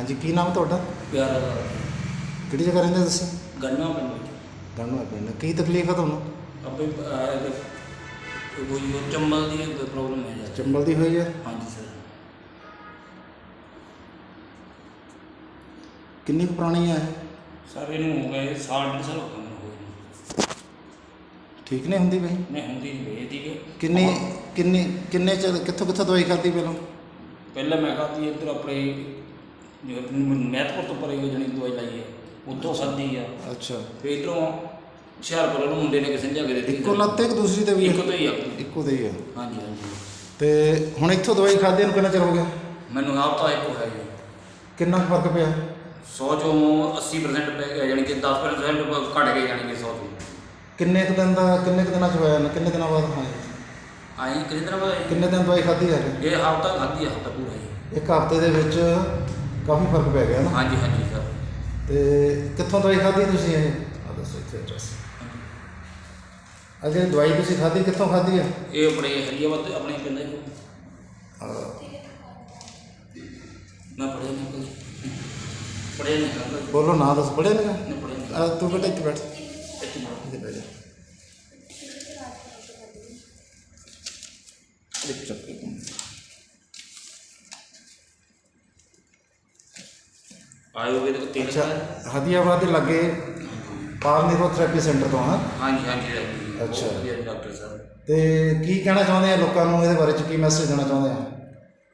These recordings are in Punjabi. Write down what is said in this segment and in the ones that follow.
ਹਾਂਜੀ ਕੀ ਨਾਮ ਤੁਹਾਡਾ? ਪਿਆਰਾ ਕਿਹੜੀ ਜਗ੍ਹਾ ਰਹਿੰਦੇ ਤੁਸੀਂ? ਗੰਨਾ ਪਿੰਡ ਗੰਨਵਾ ਪਿੰਡ। ਕੀ ਤਕਲੀਫ ਹੈ ਤੁਹਾਨੂੰ? ਆਪੇ ਕੋਈ ਉਹ ਚੰਬਲ ਦੀ ਪ੍ਰੋਬਲਮ ਹੈ ਜੀ ਚੰਬਲ ਦੀ ਹੋਈ ਹੈ? ਹਾਂਜੀ ਸਰ। ਕਿੰਨੀ ਕੁ ਪੁਰਾਣੀ ਹੈ ਇਹ? ਸਰ ਇਹਨੂੰ ਹੋ ਗਏ ਸਾਲ ਡੇਢ ਸਾਲ ਹੋ ਗਏ ਮੈਨੂੰ ਹੋਏ ਨੂੰ। ਠੀਕ ਨਹੀਂ ਹੁੰਦੀ ਬਈ? ਨਹੀਂ ਹੁੰਦੀ ਨਹੀਂ ਵੇਚਦੀ ਕਿ ਕਿੰਨੀ ਕਿੰਨੀ ਕਿੰਨੇ ਚ ਕਿੱਥੋਂ ਕਿੱਥੋਂ ਦਵਾਈ ਖਾਧੀ ਪਹਿਲਾਂ? ਪਹਿਲਾਂ ਮੈਂ ਖਾਧੀ ਇੱਧਰ ਆਪਣੇ ਜੋ ਮਹਿਤਪੁਰ ਤੋਂ ਪਰੇ ਹੋ ਜਣੀ ਦਵਾਈ ਲਾਈ ਹੈ। ਉੱਥੋਂ ਖਾਧੀ ਆ। ਅੱਛਾ। ਫਿਰ ਇੱਧਰੋਂ ਹੁਸ਼ਿਆਰਪੁਰ ਨੂੰ ਮੁੰਡੇ ਨੇ ਕਿਸੇ ਨੇ ਜਾ ਕੇ ਦਿੱਤੀ। ਇੱਕੋ ਲੱਤ ਇੱਕ ਦੂਸਰੀ ਤੇ ਵੀ ਹੈ? ਇੱਕੋ ਤੋਂ ਹੀ ਆ। ਇੱਕੋ ਦੇ ਹੀ ਹੈ ਹਾਂਜੀ ਹਾਂਜੀ। ਤੇ ਹੁਣ ਇੱਥੋਂ ਦਵਾਈ ਖਾਧੀ ਨੂੰ ਕਿੰਨਾ ਚਿਰ ਹੋ ਗਿਆ? ਮੈਨੂੰ ਆਪ ਤਾਂ ਇੱਕੋ ਹੈ ਜੀ। ਕਿੰਨਾ ਕੁ ਫ਼ਰਕ ਪਿਆ? 100 ਚੋਂ 80% ਪੈ ਗਿਆ ਯਾਨੀ ਕਿ 10% ਘਟ ਗਏ ਯਾਨੀ ਕਿ 100 ਤੋਂ ਕਿੰਨੇ ਕੁ ਦਿਨ ਦਾ ਕਿੰਨੇ ਕੁ ਦਿਨਾਂ ਚ ਹੋਇਆ ਕਿੰਨੇ ਦਿਨਾਂ ਬਾਅਦ ਹੋਇਆ ਆਈ ਕਿੰਨੇ ਦਿਨ ਬਾਅਦ ਕਿੰਨੇ ਦਿਨ ਦਵਾਈ ਖਾਧੀ ਹੈ ਇਹ ਹਫਤਾ ਖਾਧੀ ਆ ਹਫਤਾ ਪੂਰਾ ਹੀ। ਇੱਕ ਹਫ਼ਤੇ ਦੇ ਵਿੱਚ ਕਾਫੀ ਫ਼ਰਕ ਪੈ ਗਿਆ ਨਾ? ਹਾਂਜੀ ਹਾਂਜੀ ਸਰ। ਤੇ ਕਿੱਥੋਂ ਦਵਾਈ ਖਾਧੀ ਤੁਸੀਂ ਇਹ? ਆ ਦੱਸੋ ਇੱਥੇ ਐਡਰੈਸ ਅਜੇ ਦਵਾਈ ਤੁਸੀਂ ਖਾਧੀ ਕਿੱਥੋਂ ਖਾਧੀ ਹੈ ਇਹ ਆਪਣੇ ਹਰੀਆਬਾਦ ਤੇ ਆਪਣੇ ਪਿੰਡ ਨੂੰ ਅਹ ਮੈਂ ਪੜਿਆ ਨਹੀਂ ਕੁਝ ਪੜਿਆ ਨਹੀਂ ਬੋਲੋ ਨਾਂ ਦੱਸ ਪੜਿਆ ਨਹੀਂ ਪੜਿਆ ਆ ਤੂੰ ਬੇਟਾ ਇੱਥੇ ਬੈਠ ਇੱਥੇ ਬੈਠ ਜਾ। ਇੱਕ ਚੱਕ ਆਯੁਰਵੇਦਿਕ ਤਿੰਨ ਅੱਛਾ ਹਦੀਆਬਾਦ ਦੇ ਲੱਗੇ ਪਾਲ ਨਿਊਰੋਥੈਰੇਪੀ ਸੈਂਟਰ ਤੋਂ ਹਾਂ ਹਾਂਜੀ ਹਾਂਜੀ ਅੱਛਾ। ਡਾਕਟਰ ਸਾਹਿਬ। ਤੇ ਕੀ ਕਹਿਣਾ ਚਾਹੁੰਦੇ ਆ ਲੋਕਾਂ ਨੂੰ ਇਹਦੇ ਬਾਰੇ ਚ ਕੀ ਮੈਸੇਜ ਦੇਣਾ ਚਾਹੁੰਦੇ ਆ?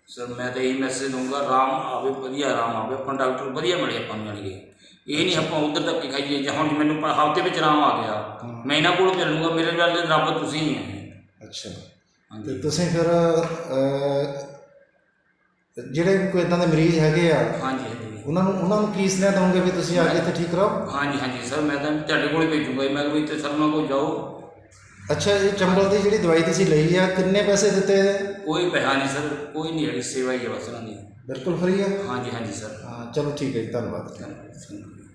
ਸਰ ਮੈਂ ਤਾਂ ਇਹ ਮੈਸੇਜ ਦਊਂਗਾ ਆਰਾਮ ਆਵੇ ਵਧੀਆ ਆਰਾਮ ਆਵੇ। ਆਪਾਂ ਡਾਕਟਰ ਵਧੀਆ ਮਿਲੇ ਆਪਾਂ ਨੂੰ ਜਾਣਗੇ ਇਹ ਨਹੀਂ ਆਪਾਂ ਉਧਰ ਤੱਕ ਹੀ ਖਾਈਏ ਜਾਂ ਹੁਣ ਮੈਨੂੰ ਹਫ਼ਤੇ ਵਿੱਚ ਆਰਾਮ ਆ ਗਿਆ। ਮੈਂ ਇਹਨਾਂ ਕੋਲ ਚੱਲੂਗਾ ਮੇਰੇ ਨਾਲ ਦੇ ਰੱਬ ਤੁਸੀਂ ਹੀ ਹੈ ਅੱਛਾ। ਤੇ ਤੁਸੀਂ ਫਿਰ ਜਿਹੜੇ ਕੋਈ ਇਦਾਂ ਦੇ ਮਰੀਜ਼ ਹੈਗੇ ਆ ਹਾਂਜੀ। ਉਹਨਾਂ ਨੂੰ ਉਹਨਾਂ ਨੂੰ ਕੀ ਸਲਾਹ ਦਵੋਗੇ ਵੀ ਤੁਸੀਂ ਆ ਕੇ ਇੱਥੇ ਠੀਕ ਰਹੋ? ਹਾਂਜੀ ਹਾਂਜੀ ਸਰ ਮੈਂ ਤਾਂ ਤੁਹਾਡੇ ਕੋਲ ਭੇਜੂਗਾ ਮੈਂ ਵੀ ਇੱਥੇ ਸਰ ਨਾਲ ਕੋਲ ਜਾਓ। ਅੱਛਾ ਇਹ ਚੰਬਲ ਦੀ ਜਿਹੜੀ ਦਵਾਈ ਤੁਸੀਂ ਲਈ ਆ ਕਿੰਨੇ ਪੈਸੇ ਦਿੱਤੇ ਇਹਦੇ? ਕੋਈ ਪੈਸਾ ਨਹੀਂ ਸਰ ਕੋਈ ਨਹੀਂ ਹੈਗੀ ਸੇਵਾ ਹੀ ਹੈ ਬਸ ਉਹਨਾਂ ਦੀ। ਬਿਲਕੁਲ ਫ੍ਰੀ ਆ? ਹਾਂਜੀ ਹਾਂਜੀ ਸਰ। ਹਾਂ ਚਲੋ ਠੀਕ ਹੈ ਜੀ ਧੰਨਵਾਦ ਧੰਨਵਾਦ।